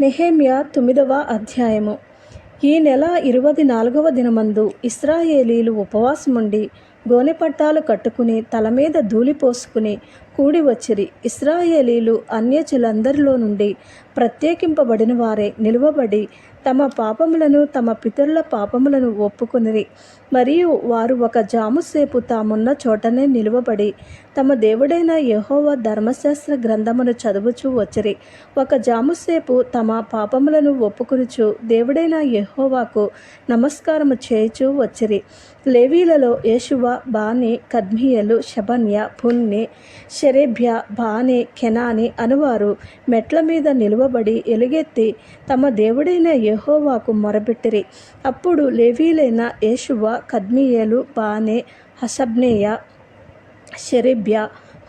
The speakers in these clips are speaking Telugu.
నెహేమియా తొమ్మిదవ అధ్యాయము. ఈ నెల ఇరవై నాలుగవ దినమందు ఇస్రాయేలీలు ఉపవాసముండి గోనెపట్టాలు కట్టుకుని తల మీద ధూళి పోసుకుని కూడి వచ్చిరి ఇస్రాయేలీలు అన్యజులందరిలో నుండి ప్రత్యేకింపబడిన వారే నిలువబడి తమ పాపములను తమ పితరుల పాపములను ఒప్పుకునిరి. మరియు వారు ఒక జాముసేపు తామున్న చోటనే నిలువబడి తమ దేవుడైన యహోవ ధర్మశాస్త్ర గ్రంథమును చదువుచూ వచ్చిరి. ఒక జాముసేపు తమ పాపములను ఒప్పుకునుచు దేవుడైన యహోవాకు నమస్కారము చేయుచూ వచ్చిరి. లేవీలలో యేషువ బాని కద్మియలు శబన్య పున్ని చెరేభ్య బాని కెనాని అనువారు. మెట్ల మీద నిలువబడి ఎలుగెత్తి తమ దేవుడైన యెహోవాకు మొరబెట్టిరి అప్పుడు లేవీలైన యేషువ కద్మియేలు బానే హసబ్నేయ షెరెబ్య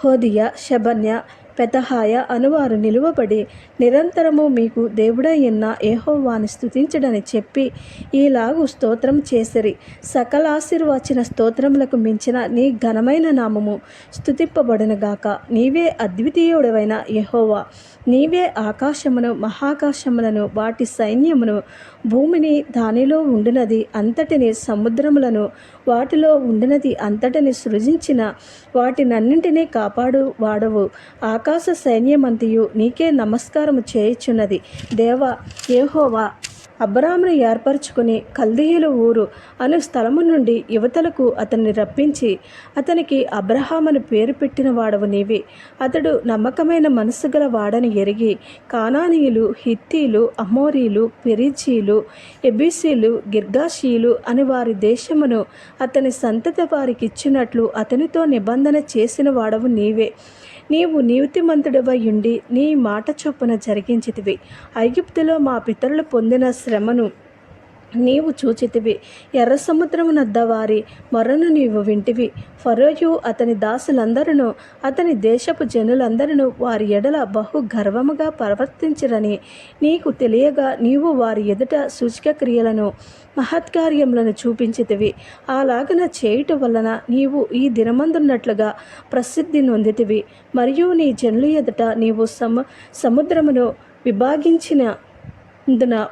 హోదియ శబన్య పెతహాయ అనువారు నిలువబడి నిరంతరము మీకు దేవుడయ్యన్న ఏహోవాని స్థుతించడని చెప్పి ఈలాగు స్తోత్రం చేసిరి. సకల ఆశీర్వచన స్తోత్రములకు మించిన నీ ఘనమైన నామము స్థుతింపబడునుగాక నీవే అద్వితీయుడవైన యహోవా. నీవే ఆకాశమును మహాకాశములను వాటి సైన్యమును భూమిని దానిలో ఉండినది అంతటిని సముద్రములను వాటిలో ఉండినది అంతటిని సృజించిన వాటినన్నింటినీ కాపాడు వాడవు. ఆకాశ సైన్యమంతియు నీకే నమస్కారము చేయుచున్నది. దేవ ఏహోవా అబ్రామును ఏర్పరచుకుని కల్దీయుల ఊరు అను స్థలము నుండి యువతలకు అతన్ని రప్పించి అతనికి అబ్రహామను పేరు పెట్టిన వాడవు నీవే. అతడు నమ్మకమైన మనసు గల వాడని ఎరిగి కానానీయులు హిత్తీలు అమోరీలు పెరిచీలు ఎబీసీలు గిర్గాషీలు అని వారి దేశమును అతని సంతతి వారికి ఇచ్చినట్లు అతనితో నిబంధన చేసిన వాడవు నీవే. నీవు నీతిమంతుడవై ఉండి నీ మాట చొప్పున జరిగించితివి. ఐగుప్తులో మా పితరులు పొందిన శ్రమను నీవు చూచితివి. ఎర్ర సముద్రము నద్ద వారి మొరను నీవు వింటివి. ఫరోయు అతని దాసులందరూ అతని దేశపు జనులందరూ వారి ఎడల బహు గర్వముగా ప్రవర్తించరని నీకు తెలియగా నీవు వారి ఎదుట సూచిక క్రియలను మహత్కార్యములను చూపించితివి. అలాగన చేయుట వలన నీవు ఈ దినమందున్నట్లుగా ప్రసిద్ధి నొందితివి. మరియు నీ జనుల ఎదుట నీవు సము సముద్రమును విభాగించిన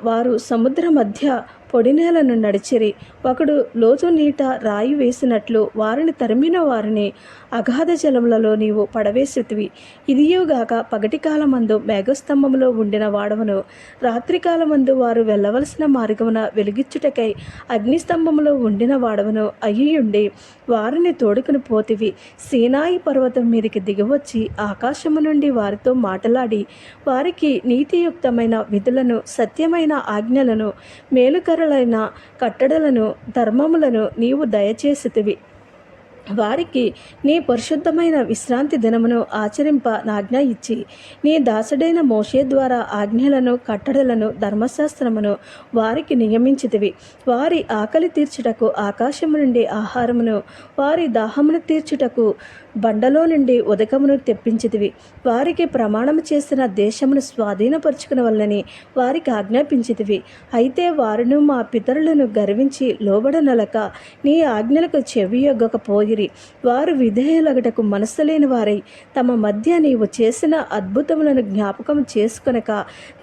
వారు సముద్ర మధ్య పొడినేలను నడిచిరి. ఒకడు లోతు నీట రాయి వేసినట్లు వారిని తరిమిన వారిని అగాధ జలములలో నీవు పడవేసితివి. ఇదియోగాక పగటి కాలమందు మేఘస్తంభములో ఉండిన వాడవను. రాత్రికాలమందు వారు వెళ్ళవలసిన మార్గమున వెలిగిచ్చుటకై అగ్నిస్తంభంలో ఉండిన వాడవను అయ్యుండి వారిని తోడుకుని పోతివి. సీనాయి పర్వతం మీదకి దిగివచ్చి ఆకాశము నుండి వారితో మాటలాడి వారికి నీతియుక్తమైన విధులను సత్యమైన ఆజ్ఞలను సుందరులైన కట్టడలను ధర్మములను నీవు దయచేసితివి. వారికి నీ పరిశుద్ధమైన విశ్రాంతి దినమును ఆచరింప నాజ్ఞ ఇచ్చి నీ దాసుడైన మోషే ద్వారా ఆజ్ఞలను కట్టడలను ధర్మశాస్త్రమును వారికి నియమించితివి. వారి ఆకలి తీర్చుటకు ఆకాశము నుండి ఆహారమును వారి దాహమును తీర్చుటకు బండలో నుండి ఉదకమును తెప్పించితివి. వారికి ప్రమాణము చేసిన దేశమును స్వాధీనపరుచుకున్న వల్లని వారికి ఆజ్ఞాపించితివి. అయితే వారును మా పితరులను గర్వించి లోబడనలక నీ ఆజ్ఞలకు చెవియొగ్గకపోయిరి వారు విధేయులగటకు మనసు లేని వారై తమ మధ్య నీవు చేసిన అద్భుతములను జ్ఞాపకం చేసుకొనక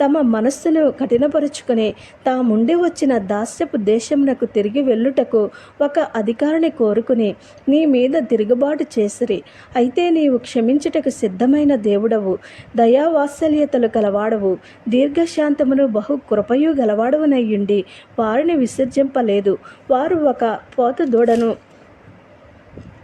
తమ మనస్సును కఠినపరుచుకుని తాముండి వచ్చిన దాస్యపు దేశమునకు తిరిగి వెళ్ళుటకు ఒక అధికారిని కోరుకుని నీ మీద తిరుగుబాటు చేసిరి. అయితే నీవు క్షమించుటకు సిద్ధమైన దేవుడవు దయావాత్సల్యతలు గలవాడవు దీర్ఘశాంతమును బహు కృపయు గలవాడవునయ్యుండి వారిని విసర్జింపలేదు. వారు ఒక పోత దూడను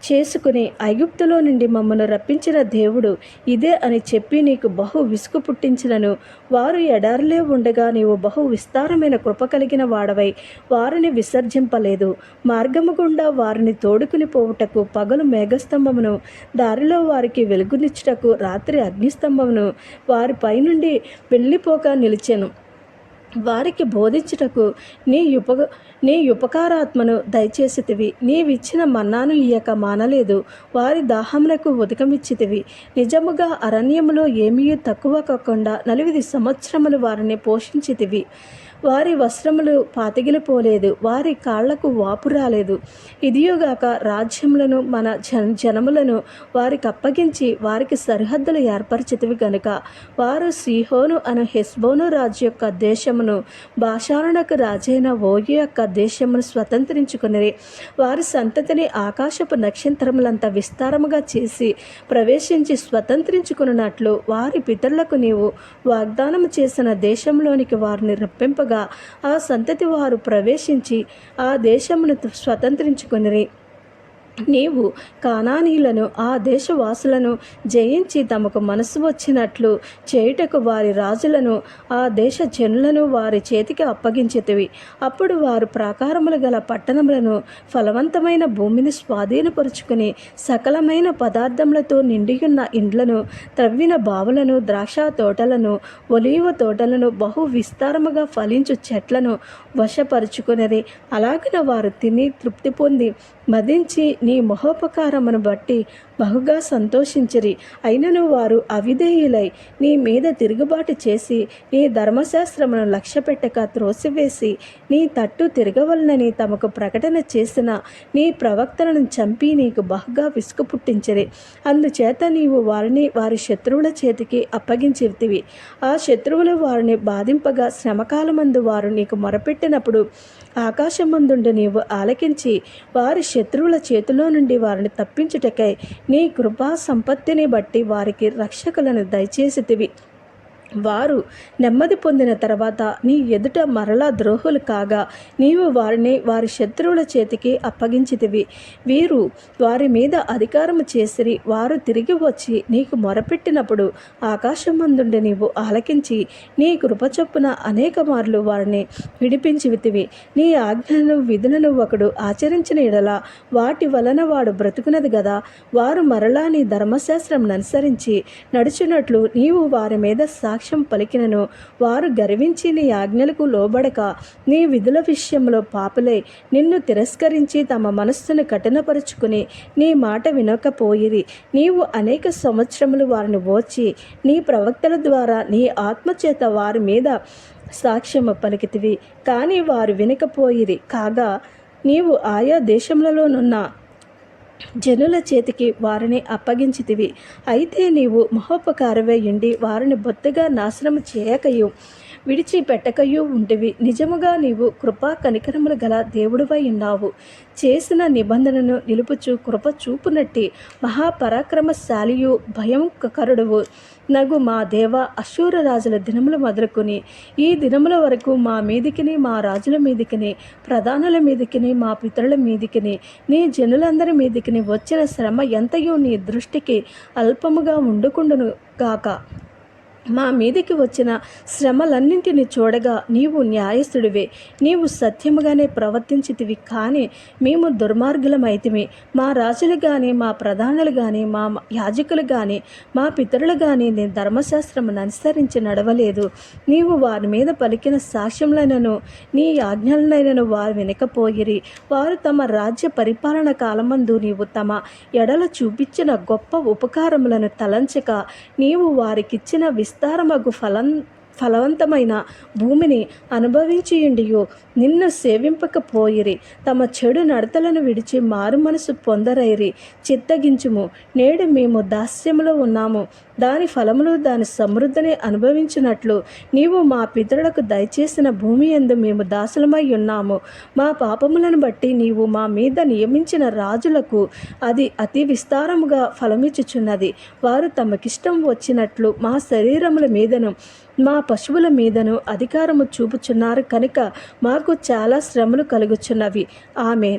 చేసుకుని ఐగుప్తులో నుండి మమ్మను రప్పించిన దేవుడు ఇదే అని చెప్పి నీకు బహు విసుగు పుట్టించినను. వారు ఎడారిలే ఉండగా నీవు బహు విస్తారమైన కృప కలిగిన వాడవై వారిని విసర్జింపలేదు. మార్గము గుండా వారిని తోడుకుని పోవుటకు పగలు మేఘస్తంభమును దారిలో వారికి వెలుగునిచ్చుటకు రాత్రి అగ్నిస్తంభమును వారి పైనుండి వెళ్ళిపోక నిలిచెను. వారికి బోధించుటకు నీ ఉప నీ ఉపకారాత్మను దయచేసితివి. నీవిచ్చిన మన్నాను ఇయ్యక మానలేదు. వారి దాహమునకు ఉదకమిచ్చితివి. నిజముగా అరణ్యములో ఏమీ తక్కువ కాకుండా నలువిది సంవత్సరములు వారిని పోషించితివి. వారి వస్త్రములు పాతిగిలిపోలేదు వారి కాళ్ళకు వాపు రాలేదు. ఇదియోగాక రాజ్యములను మన జన జనములను వారికి అప్పగించి వారికి సరిహద్దులు ఏర్పరిచితివి గనుక వారు సిహోను అను హెస్బోను రాజు యొక్క దేశమును భాషారణకు రాజైన ఓగి యొక్క దేశమును స్వతంత్రించుకుని వారి సంతతిని ఆకాశపు నక్షత్రములంత విస్తారముగా చేసి ప్రవేశించి స్వతంత్రించుకున్నట్లు వారి పితరులకు నీవు వాగ్దానం చేసిన దేశంలోనికి వారిని రప్పింపగా ఆ సంతతి వారు ప్రవేశించి ఆ దేశమును స్వతంత్రించుకుని నీవు కానానీలను ఆ దేశవాసులను జయించి తమకు మనసు వచ్చినట్లు చేయుటకు వారి రాజులను ఆ దేశ జనులను వారి చేతికి అప్పగించితివి. అప్పుడు వారు ప్రాకారములు గల పట్టణములను ఫలవంతమైన భూమిని స్వాధీనపరుచుకుని సకలమైన పదార్థములతో నిండియున్న ఇండ్లను త్రవ్విన బావులను ద్రాక్ష తోటలను ఒలీవ తోటలను బహు విస్తారముగా ఫలించు చెట్లను వశపరుచుకునేది అలాగిన వారు తిని తృప్తి పొంది మదించి నీ మహోపకారమును బట్టి బహుగా సంతోషించిరి. అయినను వారు అవిధేయులై నీ మీద తిరుగుబాటు చేసి నీ ధర్మశాస్త్రమును లక్ష్యపెట్టక త్రోసివేసి నీ తట్టు తిరగవలనని తమకు ప్రకటన చేసిన నీ ప్రవక్తలను చంపి నీకు బహుగా విసుగు పుట్టించిరి. అందుచేత నీవు వారిని వారి శత్రువుల చేతికి అప్పగించితివి. ఆ శత్రువులు వారిని బాధింపగా శ్రమకాలమందు వారు నీకు మొరపెట్టినప్పుడు ఆకాశమందుండి నీవు ఆలకించి వారి శత్రువుల చేతిలో నుండి వారిని తప్పించుటకై నీ కృపా సంపత్తిని బట్టి వారికి రక్షకులను దయచేసితివి వారు నెమ్మది పొందిన తర్వాత నీ ఎదుట మరలా ద్రోహులు కాగా నీవు వారిని వారి శత్రువుల చేతికి అప్పగించితివి. వీరు వారి మీద అధికారము చేసిరి వారు తిరిగి వచ్చి నీకు మొరపెట్టినప్పుడు ఆకాశం మందుండి నీవు ఆలకించి నీ కృపచొప్పున అనేక మార్లు వారిని విడిపించివితివి. నీ ఆజ్ఞలను విధులను ఒకడు ఆచరించిన ఎడల వాటి వలన వాడు బ్రతుకున్నది గదా. వారు మరలా నీ ధర్మశాస్త్రం అనుసరించి నడుచున్నట్లు నీవు వారి మీద సాక్షి సాక్ష్యం పలికినను. వారు గర్వించి నీ ఆజ్ఞలకు లోబడక నీ విధుల విషయంలో పాపులై నిన్ను తిరస్కరించి తమ మనస్సును కఠినపరుచుకుని నీ మాట వినకపోయిరి. నీవు అనేక సంవత్సరములు వారిని ఓచి నీ ప్రవక్తల ద్వారా నీ ఆత్మచేత వారి మీద సాక్ష్యము పలికితివి. కానీ వారు వినకపోయిరి. కాగా నీవు ఆయా దేశములలోనున్న జనుల చేతికి వారిని అప్పగించితివి. అయితే నీవు మహోపకారవేయుండి ఉండి వారిని బొత్తుగా నాశనం చేయకయు. విడిచిపెట్టకయు ఉంటివి నిజముగా నీవు కృపా కనికరములు గల దేవుడివై ఉన్నావు. చేసిన నిబంధనను నిలుపుచు కృప చూపునట్టి మహాపరాక్రమశాలియు భయంకరుడువు. నగు మా దేవ అశూరరాజుల దినములు మొదలుకొని ఈ దినముల వరకు మా మీదికిని మా రాజుల మీదికిని ప్రధానుల మీదికిని మా పితరుల మీదికిని నీ జనులందరి మీదికిని వచ్చిన శ్రమ ఎంతయో నీ దృష్టికి అల్పముగా ఉండుకుండును గాక. మా మీదకి వచ్చిన శ్రమలన్నింటినీ చూడగా నీవు న్యాయస్థుడివే. నీవు సత్యముగానే ప్రవర్తించితివి కానీ మేము దుర్మార్గులమైతిమి. మా రాజులు కానీ మా ప్రధానులు కానీ మా యాజకులు కానీ మా పితరులు కానీ నీ ధర్మశాస్త్రమును అనుసరించి నడవలేదు. నీవు వారి మీద పలికిన సాక్ష్యములైనను నీ ఆజ్ఞలనైనను వారు వినకపోయిరి. వారు తమ రాజ్య పరిపాలన కాలమందు నీవు తమ ఎడల చూపించిన గొప్ప ఉపకారములను తలంచక నీవు వారికిచ్చిన విశ్వ విస్తారమగు ఫలం ఫలవంతమైన భూమిని అనుభవించియుండియు. నిన్ను సేవింపకపోయిరి. తమ చెడు నడతలను విడిచి మారు మనసు పొందరైరి. చిత్తగించుము. నేడు మేము దాస్యములో ఉన్నాము. దాని ఫలములు దాని సమృద్ధిని అనుభవించినట్లు నీవు మా పితరులకు దయచేసిన భూమి ఎందు మేము దాసులమై ఉన్నాము. మా పాపములను బట్టి నీవు మా మీద నియమించిన రాజులకు అది అతి విస్తారముగా ఫలమిచ్చుచున్నది. వారు తమకిష్టం వచ్చినట్లు మా శరీరముల మీదను మా పశువుల మీదను అధికారము చూపుచున్నారు. కనుక మాకు చాలా శ్రమలు కలుగుచున్నవి. ఆమె